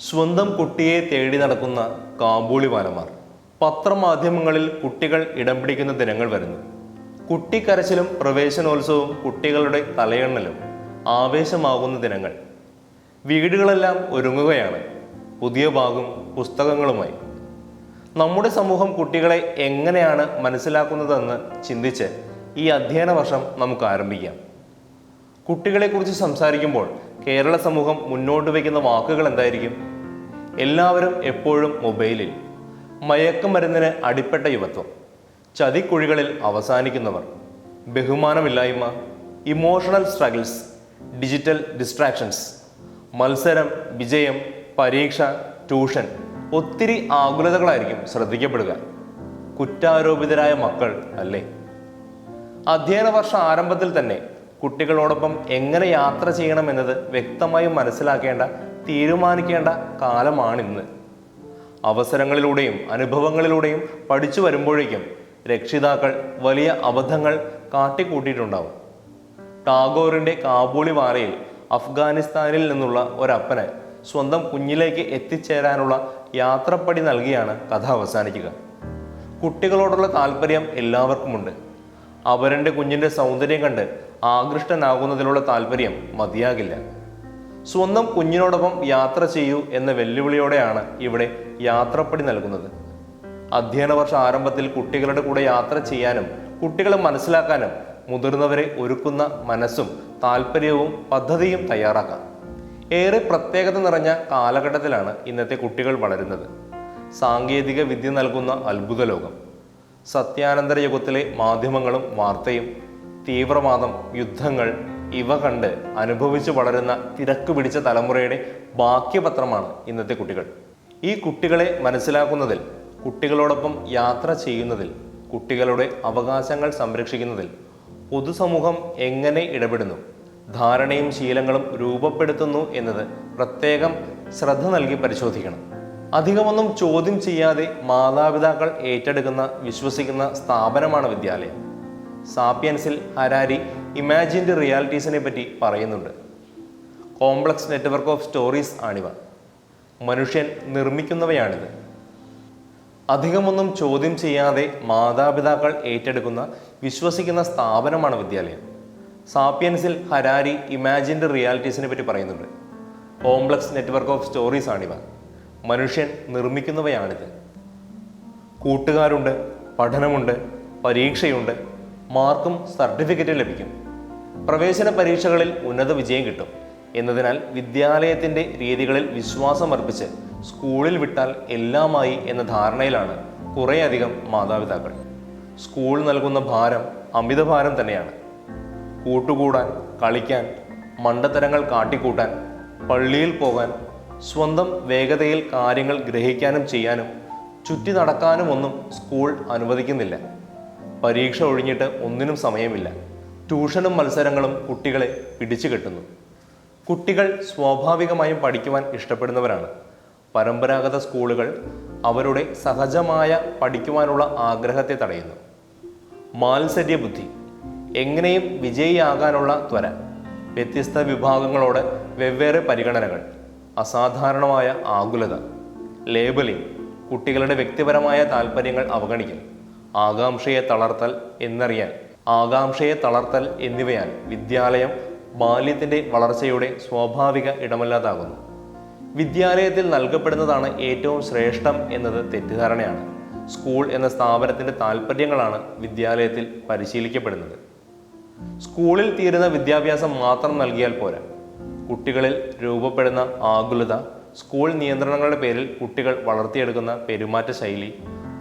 സ്വന്തം കുട്ടിയെ തേടി നടക്കുന്ന കാബൂളി മാലമാർ പത്രമാധ്യമങ്ങളിൽ കുട്ടികൾ ഇടം പിടിക്കുന്ന ദിനങ്ങൾ വരുന്നു. കുട്ടിക്കരച്ചിലും പ്രവേശനോത്സവവും കുട്ടികളുടെ തലയെണ്ണലും ആവേശമാകുന്ന ദിനങ്ങൾ. വീടുകളെല്ലാം ഒരുങ്ങുകയാണ്. പുതിയ ഭാഗം പുസ്തകങ്ങളുമായി. നമ്മുടെ സമൂഹം കുട്ടികളെ എങ്ങനെയാണ് മനസ്സിലാക്കുന്നതെന്ന് ചിന്തിച്ച് ഈ അധ്യയന വർഷം നമുക്ക് ആരംഭിക്കാം. കുട്ടികളെക്കുറിച്ച് സംസാരിക്കുമ്പോൾ കേരള സമൂഹം മുന്നോട്ട് വയ്ക്കുന്ന വാക്കുകൾ എന്തായിരിക്കും? എല്ലാവരും എപ്പോഴും മൊബൈലിൽ മയക്കുമരുന്നിന് അടിപ്പെട്ട യുവത്വം. ചതിക്കുഴികളിൽ അവസാനിക്കുന്നവർ. ബഹുമാനമില്ലായ്മ. ഇമോഷണൽ സ്ട്രഗിൾസ് ഡിജിറ്റൽ ഡിസ്ട്രാക്ഷൻസ് മത്സരം വിജയം പരീക്ഷ ട്യൂഷൻ ഒത്തിരി ആകുലതകളായിരിക്കും ശ്രദ്ധിക്കപ്പെടുക. കുറ്റാരോപിതരായ മക്കൾ അല്ലേ? അധ്യയന വർഷ ആരംഭത്തിൽ തന്നെ കുട്ടികളോടൊപ്പം എങ്ങനെ യാത്ര ചെയ്യണമെന്നത് വ്യക്തമായും മനസ്സിലാക്കേണ്ട തീരുമാനിക്കേണ്ട കാലമാണിന്ന്. അവസരങ്ങളിലൂടെയും അനുഭവങ്ങളിലൂടെയും പഠിച്ചു വരുമ്പോഴേക്കും രക്ഷിതാക്കൾ വലിയ അബദ്ധങ്ങൾ കാട്ടിക്കൂട്ടിയിട്ടുണ്ടാവും. ടാഗോറിന്റെ കാബൂളി വാലയിൽ അഫ്ഗാനിസ്ഥാനിൽ നിന്നുള്ള ഒരപ്പന് സ്വന്തം കുഞ്ഞിലേക്ക് എത്തിച്ചേരാനുള്ള യാത്രപ്പടി നൽകിയാണ് കഥ അവസാനിക്കുക. കുട്ടികളോടുള്ള താല്പര്യം എല്ലാവർക്കുമുണ്ട്. അവരന്റെ കുഞ്ഞിന്റെ സൗന്ദര്യം കണ്ട് ആകൃഷ്ടനാകുന്നതിലുള്ള താല്പര്യം മതിയാകില്ല. സ്വന്തം കുഞ്ഞിനോടൊപ്പം യാത്ര ചെയ്യൂ എന്ന വെല്ലുവിളിയോടെയാണ് ഇവിടെ യാത്രപ്പടി നൽകുന്നത്. അധ്യയന വർഷ ആരംഭത്തിൽ കുട്ടികളുടെ കൂടെ യാത്ര ചെയ്യാനും കുട്ടികളെ മനസ്സിലാക്കാനും മുതിർന്നവരെ ഒരുക്കുന്ന മനസ്സും താല്പര്യവും പദ്ധതിയും തയ്യാറാക്കാം. ഏറെ പ്രത്യേകത നിറഞ്ഞ കാലഘട്ടത്തിലാണ് ഇന്നത്തെ കുട്ടികൾ വളരുന്നത്. സാങ്കേതിക വിദ്യ നൽകുന്ന അത്ഭുത ലോകം സത്യാനന്തര യുഗത്തിലെ മാധ്യമങ്ങളും വാർത്തയും തീവ്രവാദം യുദ്ധങ്ങൾ ഇവ കണ്ട് അനുഭവിച്ചു വളരുന്ന തിരക്ക് പിടിച്ച തലമുറയുടെ ബാക്യപത്രമാണ് ഇന്നത്തെ കുട്ടികൾ. ഈ കുട്ടികളെ മനസ്സിലാക്കുന്നതിൽ കുട്ടികളോടൊപ്പം യാത്ര ചെയ്യുന്നതിൽ കുട്ടികളുടെ അവകാശങ്ങൾ സംരക്ഷിക്കുന്നതിൽ പൊതുസമൂഹം എങ്ങനെ ഇടപെടുന്നു ധാരണയും ശീലങ്ങളും രൂപപ്പെടുത്തുന്നു എന്നത് പ്രത്യേകം ശ്രദ്ധ നൽകി പരിശോധിക്കണം. അധികമൊന്നും ചോദ്യം ചെയ്യാതെ മാതാപിതാക്കൾ ഏറ്റെടുക്കുന്ന വിശ്വസിക്കുന്ന സ്ഥാപനമാണ് വിദ്യാലയം. സാപ്പിയൻസിൽ ഹരാരി ഇമാജിൻഡ് റിയാലിറ്റീസിനെ പറ്റി പറയുന്നുണ്ട്. കോംപ്ലക്സ് നെറ്റ്വർക്ക് ഓഫ് സ്റ്റോറീസ് ആണിവ. മനുഷ്യൻ നിർമ്മിക്കുന്നവയാണിത്. അധികമൊന്നും ചോദ്യം ചെയ്യാതെ മാതാപിതാക്കൾ ഏറ്റെടുക്കുന്ന വിശ്വസിക്കുന്ന സ്ഥാപനമാണ് വിദ്യാലയം. സാപ്പിയൻസിൽ ഹരാരി ഇമാജിൻഡ് റിയാലിറ്റീസിനെ പറ്റി പറയുന്നുണ്ട്. കോംപ്ലക്സ് നെറ്റ്വർക്ക് ഓഫ് സ്റ്റോറീസ് ആണിവ. മനുഷ്യൻ നിർമ്മിക്കുന്നവയാണിത്. കൂട്ടുകാരുണ്ട് പഠനമുണ്ട് പരീക്ഷയുണ്ട് മാർക്കും സർട്ടിഫിക്കറ്റും ലഭിക്കും. പ്രവേശന പരീക്ഷകളിൽ ഉന്നത വിജയം കിട്ടും. എന്നതിനാൽ വിദ്യാലയത്തിന്റെ രീതികളിൽ വിശ്വാസമർപ്പിച്ച് സ്കൂളിൽ വിട്ടാൽ എല്ലാമായി എന്ന ധാരണയിലാണ് കുറേയധികം മാതാപിതാക്കൾ. സ്കൂൾ നൽകുന്ന ഭാരം അമിതഭാരം തന്നെയാണ്. കൂട്ടുകൂടാൻ കളിക്കാൻ മണ്ടത്തരങ്ങൾ കാട്ടിക്കൂട്ടാൻ പള്ളിയിൽ പോകാൻ സ്വന്തം വേഗതയിൽ കാര്യങ്ങൾ ഗ്രഹിക്കാനും ചെയ്യാനും ചുറ്റി നടക്കാനും ഒന്നും സ്കൂൾ അനുവദിക്കുന്നില്ല. പരീക്ഷ ഒഴിഞ്ഞിട്ട് ഒന്നിനും സമയമില്ല. ട്യൂഷനും മത്സരങ്ങളും കുട്ടികളെ പിടിച്ചു കെട്ടുന്നു. കുട്ടികൾ സ്വാഭാവികമായും പഠിക്കുവാൻ ഇഷ്ടപ്പെടുന്നവരാണ്. പരമ്പരാഗത സ്കൂളുകൾ അവരുടെ സഹജമായ പഠിക്കുവാനുള്ള ആഗ്രഹത്തെ തടയുന്നു. മാത്സര്യ ബുദ്ധി എങ്ങനെയും വിജയിയാകാനുള്ള ത്വര വ്യത്യസ്ത വിഭാഗങ്ങളോട് വെവ്വേറെ പരിഗണനകൾ അസാധാരണമായ ആകുലത ലേബലിംഗ് കുട്ടികളുടെ വ്യക്തിപരമായ താല്പര്യങ്ങൾ അവഗണിക്കൽ ആകാംക്ഷയെ തളർത്തൽ എന്നറിയാൻ ആകാംക്ഷയെ തളർത്തൽ എന്നിവയാൽ വിദ്യാലയം ബാല്യത്തിന്റെ വളർച്ചയുടെ സ്വാഭാവിക ഇടമല്ലാതാകുന്നു. വിദ്യാലയത്തിൽ നൽകപ്പെടുന്നതാണ് ഏറ്റവും ശ്രേഷ്ഠം എന്നത് തെറ്റിദ്ധാരണയാണ്. സ്കൂൾ എന്ന സ്ഥാപനത്തിന്റെ താല്പര്യങ്ങളാണ് വിദ്യാലയത്തിൽ പരിശീലിക്കപ്പെടുന്നത്. സ്കൂളിൽ തീരുന്ന വിദ്യാഭ്യാസം മാത്രം നൽകിയാൽ പോരാ. കുട്ടികളിൽ രൂപപ്പെടുന്ന ആകുലത സ്കൂൾ നിയന്ത്രണങ്ങളുടെ പേരിൽ കുട്ടികൾ വളർത്തിയെടുക്കുന്ന പെരുമാറ്റ ശൈലി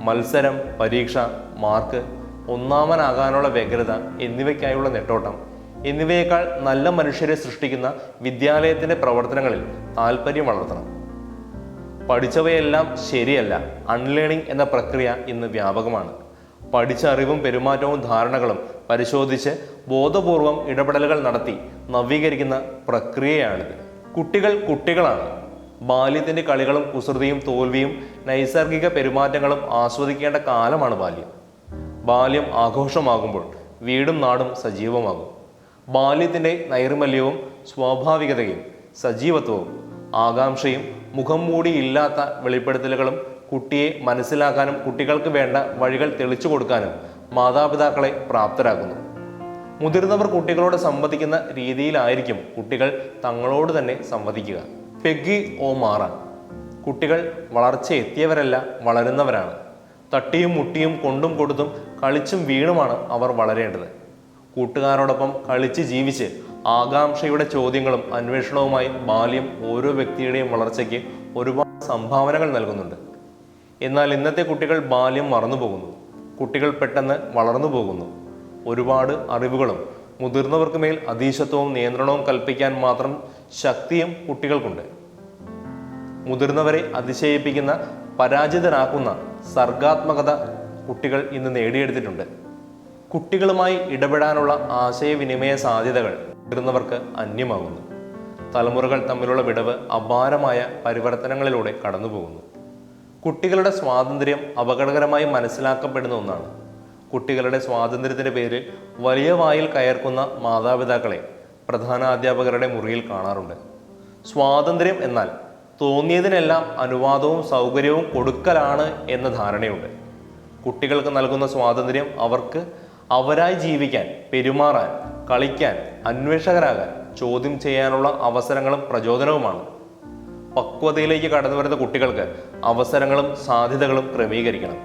മത്സരം പരീക്ഷ മാർക്ക് ഒന്നാമനാകാനുള്ള വ്യഗ്രത എന്നിവയ്ക്കായുള്ള നെട്ടോട്ടം. എന്നിവയേക്കാൾ നല്ല മനുഷ്യരെ സൃഷ്ടിക്കുന്ന വിദ്യാലയത്തിന്റെ പ്രവർത്തനങ്ങളിൽ താല്പര്യം വളർത്തണം. പഠിച്ചവയെല്ലാം ശരിയല്ല അൺലേണിംഗ് എന്ന പ്രക്രിയ ഇന്ന് വ്യാപകമാണ്. പഠിച്ച അറിവും പെരുമാറ്റവും ധാരണകളും പരിശോധിച്ച് ബോധപൂർവം ഇടപെടലുകൾ നടത്തി നവീകരിക്കുന്ന പ്രക്രിയയാണിത്. കുട്ടികൾ കുട്ടികളാണ്. ബാല്യത്തിന്റെ കളികളും കുസൃതിയും തോൽവിയും നൈസർഗിക പെരുമാറ്റങ്ങളും ആസ്വദിക്കേണ്ട കാലമാണ് ബാല്യം. ബാല്യം ആഘോഷമാകുമ്പോൾ വീടും നാടും സജീവമാകും. ബാല്യത്തിന്റെ നൈർമല്യവും സ്വാഭാവികതയും സജീവത്വവും ആകാംക്ഷയും മുഖം മൂടിയില്ലാത്ത വെളിപ്പെടുത്തലുകളും കുട്ടിയെ മനസ്സിലാക്കാനും കുട്ടികൾക്ക് വേണ്ട വഴികൾ തെളിച്ചു കൊടുക്കാനും മാതാപിതാക്കളെ പ്രാപ്തരാക്കുന്നു. മുതിർന്നവർ കുട്ടികളോട് സംവദിക്കുന്ന രീതിയിലായിരിക്കും കുട്ടികൾ തങ്ങളോട് തന്നെ സംവദിക്കുക. പെഗ്ഗി ഓ മാറ കുട്ടികൾ വളർച്ച എത്തിയവരല്ല വളരുന്നവരാണ്. തട്ടിയും മുട്ടിയും കൊണ്ടും കൊടുത്തും കളിച്ചും വീണുമാണ് അവർ വളരേണ്ടത്. കൂട്ടുകാരോടൊപ്പം കളിച്ച് ജീവിച്ച് ആകാംക്ഷയുടെ ചോദ്യങ്ങളും അന്വേഷണവുമായി ബാല്യം ഓരോ വ്യക്തിയുടെയും വളർച്ചയ്ക്ക് ഒരുപാട് സംഭാവനകൾ നൽകുന്നുണ്ട്. എന്നാൽ ഇന്നത്തെ കുട്ടികൾ ബാല്യം മറന്നു പോകുന്നു കുട്ടികൾ പെട്ടെന്ന് വളർന്നു പോകുന്നു. ഒരുപാട് അറിവുകളും മുതിർന്നവർക്ക് മേൽ അതീശത്വവും നിയന്ത്രണവും കൽപ്പിക്കാൻ മാത്രം ശക്തിയും കുട്ടികൾക്കുണ്ട്. മുതിർന്നവരെ അതിശയിപ്പിക്കുന്ന പരാജിതരാക്കുന്ന സർഗാത്മകത കുട്ടികൾ ഇന്ന് നേടിയെടുത്തിട്ടുണ്ട്. കുട്ടികളുമായി ഇടപെടാനുള്ള ആശയവിനിമയ സാധ്യതകൾ മുതിർന്നവർക്ക് അന്യമാകുന്നു. തലമുറകൾ തമ്മിലുള്ള വിടവ് അപാരമായ പരിവർത്തനങ്ങളിലൂടെ കടന്നുപോകുന്നു. കുട്ടികളുടെ സ്വാതന്ത്ര്യം അപകടകരമായി മനസ്സിലാക്കപ്പെടുന്ന ഒന്നാണ്. കുട്ടികളുടെ സ്വാതന്ത്ര്യത്തിന്റെ പേരിൽ വലിയ വായിൽ കയർക്കുന്ന മാതാപിതാക്കളെ പ്രധാന അധ്യാപകരുടെ മുറിയിൽ കാണാറുണ്ട്. സ്വാതന്ത്ര്യം എന്നാൽ തോന്നിയതിനെല്ലാം അനുവാദവും സൗകര്യവും കൊടുക്കലാണ് എന്ന ധാരണയുണ്ട്. കുട്ടികൾക്ക് നൽകുന്ന സ്വാതന്ത്ര്യം അവർക്ക് അവരായി ജീവിക്കാൻ പെരുമാറാൻ കളിക്കാൻ അന്വേഷകരാകാൻ ചോദ്യം ചെയ്യാനുള്ള അവസരങ്ങളും പ്രചോദനവുമാണ്. പക്വതയിലേക്ക് കടന്നു വരുന്ന കുട്ടികൾക്ക് അവസരങ്ങളും സാധ്യതകളും ക്രമീകരിക്കണം.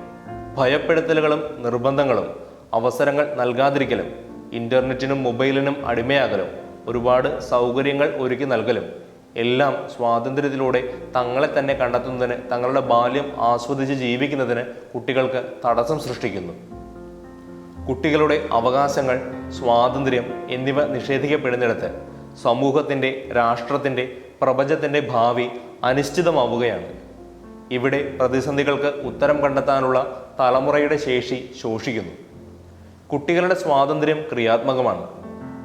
ഭയപ്പെടുത്തലുകളും നിർബന്ധങ്ങളും അവസരങ്ങൾ നൽകാതിരിക്കലും ഇന്റർനെറ്റിനും മൊബൈലിനും അടിമയാകലും ഒരുപാട് സൗകര്യങ്ങൾ ഒരുക്കി നൽകലും എല്ലാം സ്വാതന്ത്ര്യത്തിലൂടെ തങ്ങളെ തന്നെ കണ്ടെത്തുന്നതിന് തങ്ങളുടെ ബാല്യം ആസ്വദിച്ച് ജീവിക്കുന്നതിന് കുട്ടികൾക്ക് തടസ്സം സൃഷ്ടിക്കുന്നു. കുട്ടികളുടെ അവകാശങ്ങൾ സ്വാതന്ത്ര്യം എന്നിവ നിഷേധിക്കപ്പെടുന്നിടത്ത് സമൂഹത്തിന്റെ രാഷ്ട്രത്തിന്റെ പ്രപഞ്ചത്തിന്റെ ഭാവി അനിശ്ചിതമാവുകയാണ്. ഇവിടെ പ്രതിസന്ധികൾക്ക് ഉത്തരം കണ്ടെത്താനുള്ള തലമുറയുടെ ശേഷി ശോഷിക്കുന്നു. കുട്ടികളുടെ സ്വാതന്ത്ര്യം ക്രിയാത്മകമാണ്.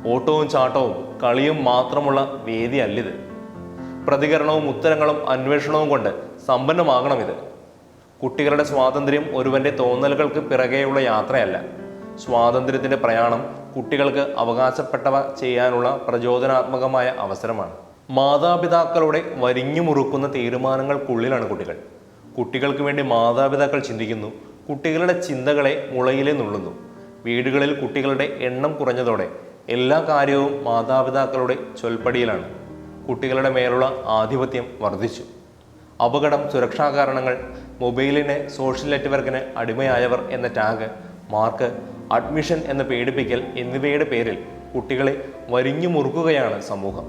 ഓട്ടവും ചാട്ടവും കളിയും മാത്രമുള്ള വേദിയല്ലിത്. പ്രതികരണവും ഉത്തരങ്ങളും അന്വേഷണവും കൊണ്ട് സമ്പന്നമാകണം ഇത്. കുട്ടികളുടെ സ്വാതന്ത്ര്യം ഒരുവന്റെ തോന്നലുകൾക്ക് പിറകെയുള്ള യാത്രയല്ല. സ്വാതന്ത്ര്യത്തിന്റെ പ്രയാണം കുട്ടികൾക്ക് അവകാശപ്പെട്ടവ ചെയ്യാനുള്ള പ്രചോദനാത്മകമായ അവസരമാണ്. മാതാപിതാക്കളുടെ വരിഞ്ഞു മുറുക്കുന്ന തീരുമാനങ്ങൾക്കുള്ളിലാണ് കുട്ടികൾ. കുട്ടികൾക്ക് വേണ്ടി മാതാപിതാക്കൾ ചിന്തിക്കുന്നു. കുട്ടികളുടെ ചിന്തകളെ മുളയിലെ നുള്ളുന്നു. വീടുകളിൽ കുട്ടികളുടെ എണ്ണം കുറഞ്ഞതോടെ എല്ലാ കാര്യവും മാതാപിതാക്കളുടെ ചൊൽപ്പടിയിലാണ്. കുട്ടികളുടെ മേലുള്ള ആധിപത്യം വർദ്ധിച്ചു. അപകടം സുരക്ഷാ കാരണങ്ങൾ മൊബൈലിന് സോഷ്യൽ നെറ്റ്വർക്കിന് അടിമയായവർ എന്ന ടാഗ് മാർക്ക് അഡ്മിഷൻ എന്ന പേടിപ്പിക്കൽ എന്നിവയുടെ പേരിൽ കുട്ടികളെ വരിഞ്ഞു മുറുക്കുകയാണ് സമൂഹം.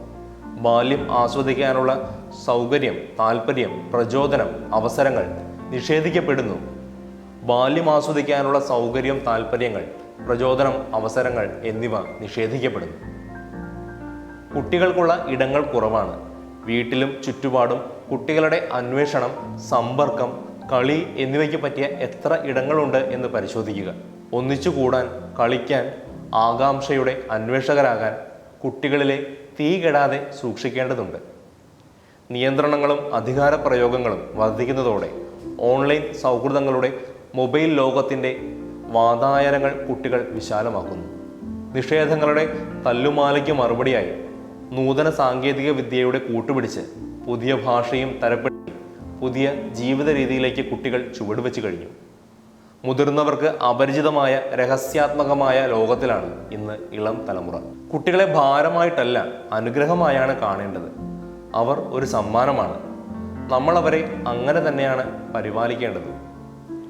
ബാല്യം ആസ്വദിക്കാനുള്ള സൗകര്യം താല്പര്യം പ്രചോദനം അവസരങ്ങൾ നിഷേധിക്കപ്പെടുന്നു. ബാല്യം ആസ്വദിക്കാനുള്ള സൗകര്യം താല്പര്യങ്ങൾ പ്രചോദനം അവസരങ്ങൾ എന്നിവ നിഷേധിക്കപ്പെടുന്നു. കുട്ടികൾക്കുള്ള ഇടങ്ങൾ കുറവാണ്. വീട്ടിലും ചുറ്റുപാടും കുട്ടികളുടെ അന്വേഷണം സമ്പർക്കം കളി എന്നിവയ്ക്ക് പറ്റിയ എത്ര ഇടങ്ങളുണ്ട് എന്ന് പരിശോധിക്കുക. ഒന്നിച്ചു കൂടാൻ കളിക്കാൻ ആകാംക്ഷയുടെ അന്വേഷകരാകാൻ കുട്ടികളിലെ തീ കെടാതെ സൂക്ഷിക്കേണ്ടതുണ്ട്. നിയന്ത്രണങ്ങളും അധികാര പ്രയോഗങ്ങളും വർദ്ധിക്കുന്നതോടെ ഓൺലൈൻ സൗഹൃദങ്ങളുടെ മൊബൈൽ ലോകത്തിന്റെ വാതായനങ്ങൾ കുട്ടികൾ വിശാലമാക്കുന്നു. നിഷേധങ്ങളുടെ തല്ലുമാലയ്ക്ക് മറുപടിയായി നൂതന സാങ്കേതിക വിദ്യയുടെ കൂട്ടുപിടിച്ച് പുതിയ ഭാഷയും തരപ്പെടുത്തി പുതിയ ജീവിത രീതിയിലേക്ക് കുട്ടികൾ ചുവടുവെച്ച് കഴിഞ്ഞു. മുതിർന്നവർക്ക് അപരിചിതമായ രഹസ്യാത്മകമായ ലോകത്തിലാണ് ഇന്ന് ഇളം തലമുറ. കുട്ടികളെ ഭാരമായിട്ടല്ല അനുഗ്രഹമായാണ് കാണേണ്ടത്. അവർ ഒരു സമ്മാനമാണ്. നമ്മൾ അവരെ അങ്ങനെ തന്നെയാണ് പരിപാലിക്കേണ്ടത്.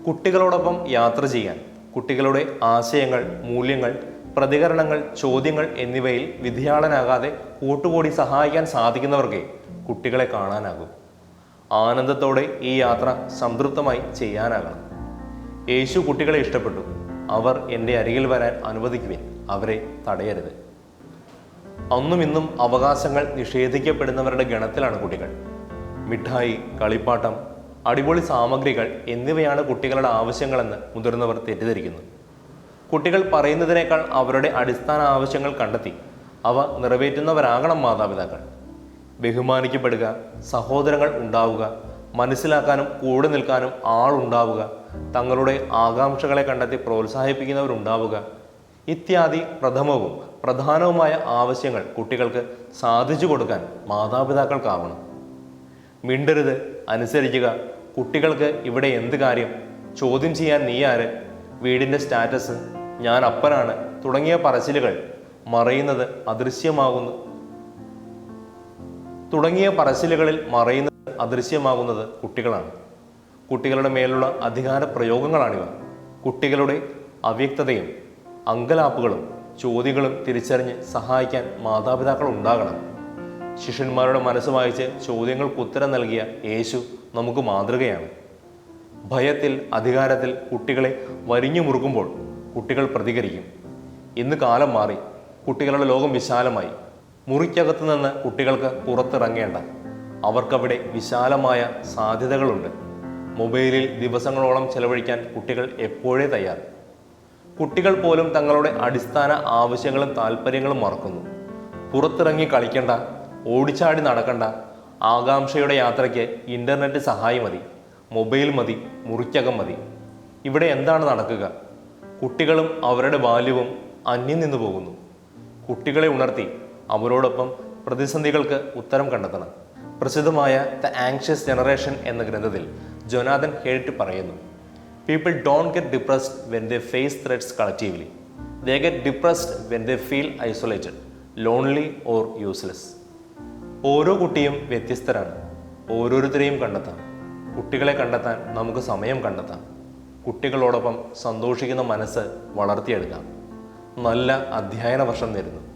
കുട്ടികളോടൊപ്പം യാത്ര ചെയ്യാൻ കുട്ടികളുടെ ആശയങ്ങൾ മൂല്യങ്ങൾ പ്രതികരണങ്ങൾ ചോദ്യങ്ങൾ എന്നിവയിൽ വിധിയാളനാകാതെ കൂട്ടുകൂടി സഹായിക്കാൻ സാധിക്കുന്നവർക്കേ കുട്ടികളെ കാണാനാകും. ആനന്ദത്തോടെ ഈ യാത്ര സംതൃപ്തമായി ചെയ്യാനാകണം. യേശു കുട്ടികളെ ഇഷ്ടപ്പെട്ടു. അവർ എന്റെ അരികിൽ വരാൻ അനുവദിക്കുവിൻ. അവരെ തടയരുത്. അന്നും ഇന്നും അവകാശങ്ങൾ നിഷേധിക്കപ്പെടുന്നവരുടെ ഗണത്തിലാണ് കുട്ടികൾ. മിഠായി കളിപ്പാട്ടം അടിപൊളി സാമഗ്രികൾ എന്നിവയാണ് കുട്ടികളുടെ ആവശ്യങ്ങളെന്ന് മുതിർന്നവർ തെറ്റിദ്ധരിക്കുന്നു. കുട്ടികൾ പറയുന്നതിനേക്കാൾ അവരുടെ അടിസ്ഥാന ആവശ്യങ്ങൾ കണ്ടെത്തി. അവ നിറവേറ്റുന്നവരാകണം മാതാപിതാക്കൾ. ബഹുമാനിക്കപ്പെടുക സഹോദരങ്ങൾ ഉണ്ടാവുക മനസ്സിലാക്കാനും കൂടെ നിൽക്കാനും ആളുണ്ടാവുക തങ്ങളുടെ ആകാംക്ഷകളെ കണ്ടെത്തി പ്രോത്സാഹിപ്പിക്കുന്നവരുണ്ടാവുക. ഇത്യാദി പ്രഥമവും പ്രധാനവുമായ ആവശ്യങ്ങൾ കുട്ടികൾക്ക് സാധിച്ചു കൊടുക്കാൻ മാതാപിതാക്കൾക്കാവണം. മിണ്ടരുത് അനുസരിക്കുക. കുട്ടികൾക്ക് ഇവിടെ എന്ത് കാര്യം? ചോദ്യം ചെയ്യാൻ നീ ആര്? വീടിന്റെ സ്റ്റാറ്റസ് ഞാൻ അപ്പനാണ്. തുടങ്ങിയ പറച്ചിലുകൾ മറയുന്നത് അദൃശ്യമാകുന്നു. തുടങ്ങിയ പറച്ചിലുകളിൽ മറയുന്നത് അദൃശ്യമാകുന്നത് കുട്ടികളാണ്. കുട്ടികളുടെ മേലുള്ള അധികാര പ്രയോഗങ്ങളാണിവ. കുട്ടികളുടെ അവ്യക്തതയും അങ്കലാപ്പുകളും ചോദ്യങ്ങളും തിരിച്ചറിഞ്ഞ് സഹായിക്കാൻ മാതാപിതാക്കൾ ഉണ്ടാകണം. ശിഷ്യന്മാരുടെ മനസ്സ് വായിച്ച് ചോദ്യങ്ങൾക്ക് ഉത്തരം നൽകിയ യേശു നമുക്ക് മാതൃകയാണ്. ഭയത്തിൽ അധികാരത്തിൽ കുട്ടികളെ വരിഞ്ഞു മുറുകുമ്പോൾ കുട്ടികൾ പ്രതികരിക്കും. ഇന്ന് കാലം മാറി. കുട്ടികളുടെ ലോകം വിശാലമായി. മുറിക്കകത്ത് നിന്ന് കുട്ടികൾക്ക് പുറത്തിറങ്ങേണ്ട. അവർക്കവിടെ വിശാലമായ സാധ്യതകളുണ്ട്. മൊബൈലിൽ ദിവസങ്ങളോളം ചെലവഴിക്കാൻ കുട്ടികൾ എപ്പോഴേ തയ്യാർ കുട്ടികൾ പോലും തങ്ങളുടെ അടിസ്ഥാന ആവശ്യങ്ങളും താല്പര്യങ്ങളും മറക്കുന്നു. പുറത്തിറങ്ങി കളിക്കണ്ട ഓടിച്ചാടി നടക്കണ്ട ആകാംക്ഷയുടെ യാത്രയ്ക്ക് ഇന്റർനെറ്റ് സഹായം മതി മൊബൈൽ മതി മുറിക്കകം മതി. ഇവിടെ എന്താണ് നടക്കുക? കുട്ടികളും അവരുടെ ബാല്യവും അന്യം നിന്നു പോകുന്നു. കുട്ടികളെ ഉണർത്തി അവരോടൊപ്പം പ്രതിസന്ധികൾക്ക് ഉത്തരം കണ്ടെത്തണം. പ്രസിദ്ധമായ ദ ആങ്ഷ്യസ് ജനറേഷൻ എന്ന ഗ്രന്ഥത്തിൽ ജൊനാഥൻ ഹെൽറ്റ് പറയുന്നു people don't get depressed when they face threats collectively they get depressed when they feel isolated lonely or useless ഓരോ കുട്ടിയും വ്യത്യസ്തരാണ്. ഓരോരുത്തരെയും കണ്ടെത്താം. കുട്ടികളെ കണ്ടെത്താൻ നമുക്ക് സമയം കണ്ടെത്താം. കുട്ടികളോടൊപ്പം സന്തോഷിക്കുന്ന മനസ്സ് വളർത്തിയെടുക്കാം. നല്ല അധ്യയന വർഷം നേരുന്നു.